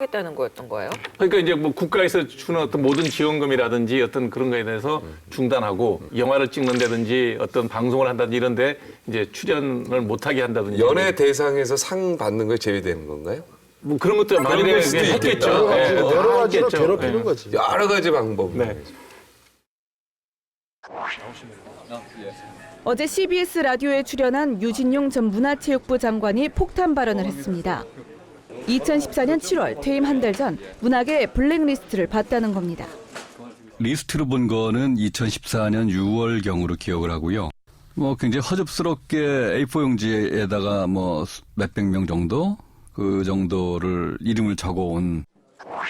하겠다는 거였던 거예요? 그러니까 이제 뭐 국가에서 주는 어떤 모든 지원금이라든지 어떤 그런 거에 대해서 중단하고 영화를 찍는다든지 어떤 방송을 한다든지 이런데 이제 출연을 못하게 한다든지 연예 대상에서 상 받는 거에 제외되는 건가요? 뭐 그런 것도 많이 수도 있겠다. 했겠죠. 여러 예, 가지로, 다 여러 가지로 했겠죠. 괴롭히는 예. 거지. 여러 가지 방법. 네. 어제 CBS 라디오에 출연한 유진용 전 문화체육부 장관이 폭탄 발언을 했습니다. 2014년 7월 퇴임 한 달 전 문학의 블랙리스트를 봤다는 겁니다. 리스트로 본 거는 2014년 6월경으로 기억을 하고요. 뭐 굉장히 허접스럽게 A4 용지에다가 뭐 몇백 명 정도 그 정도를 이름을 적어온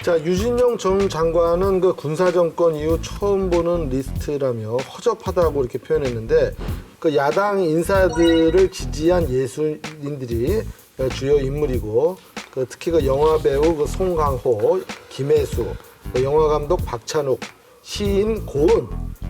자 유진영 전 장관은 그 군사 정권 이후 처음 보는 리스트라며 허접하다고 이렇게 표현했는데 그 야당 인사들을 지지한 예술인들이 주요 인물이고 그 특히 그 영화 배우 그 송강호, 김혜수, 그 영화 감독 박찬욱, 시인 고은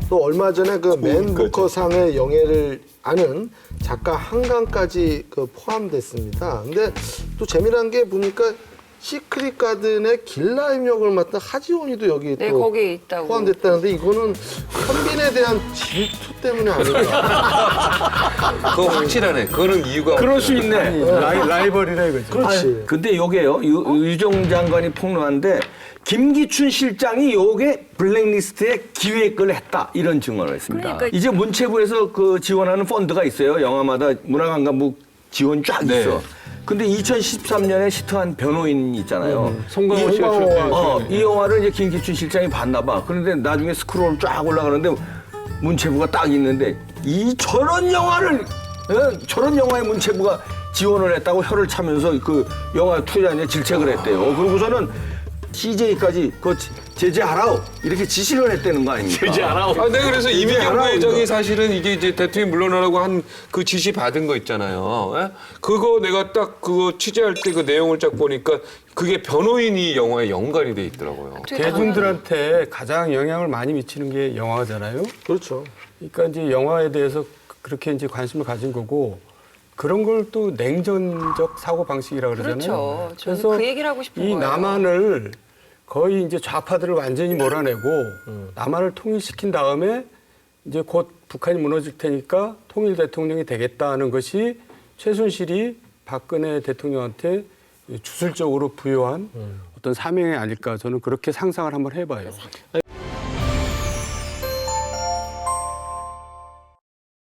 또 얼마 전에 그 맨 부커상의 영예를 아는 작가 한강까지 그 포함됐습니다. 근데 또 재미난 게 보니까 시크릿 가든의 길라임 역을 맡은 하지원이도 여기 네, 또 거기에 있다고. 포함됐다는데 이거는 현빈에 대한 질투 때문에 아닐까? 그거 확실하네. 그거는 이유가 그럴 수 있네. 라이, 라이벌이라 이거지. 그렇지. 근데 요게요. 유, 유정 장관이 폭로한데 김기춘 실장이 요게 블랙리스트에 기획을 했다 이런 증언을 했습니다. 그러니까- 이제 문체부에서 그 지원하는 펀드가 있어요. 영화마다 문화관광부 지원 쫙 네. 있어. 근데 2013년에 시트한 변호인 있잖아요. 송강호 씨가 송강호. 출연했죠. 어, 이 영화를 이제 김기춘 실장이 봤나 봐. 그런데 나중에 스크롤 쫙 올라가는데 문체부가 딱 있는데 이 저런 영화를 어? 저런 영화에 문체부가 지원을 했다고 혀를 차면서 그 영화 투자에 질책을 했대요. 그러고서는 CJ까지 그 제재하라고 이렇게 지시를 했다는 거 아닙니까? 알아. 아, 네, 그래서 이민경 부회장이 이거. 사실은 이게 이제 대통령이 물러나라고 한 그 지시 받은 거 있잖아요. 예? 그거 내가 딱 그거 취재할 때 그 내용을 딱 보니까 그게 변호인이 영화에 연관이 돼 있더라고요. 대중들한테 가장 영향을 많이 미치는 게 영화잖아요. 그렇죠. 그러니까 이제 영화에 대해서 그렇게 이제 관심을 가진 거고 그런 걸 또 냉전적 사고 방식이라 그러잖아요. 그렇죠. 저는 그 얘기를 하고 싶은 이 거예요. 남한을 거의 이제 좌파들을 완전히 몰아내고 음. 남한을 통일시킨 다음에 이제 곧 북한이 무너질 테니까 통일 대통령이 되겠다는 것이 최순실이 박근혜 대통령한테 주술적으로 부여한 음. 어떤 사명이 아닐까 저는 그렇게 상상을 한번 해봐요.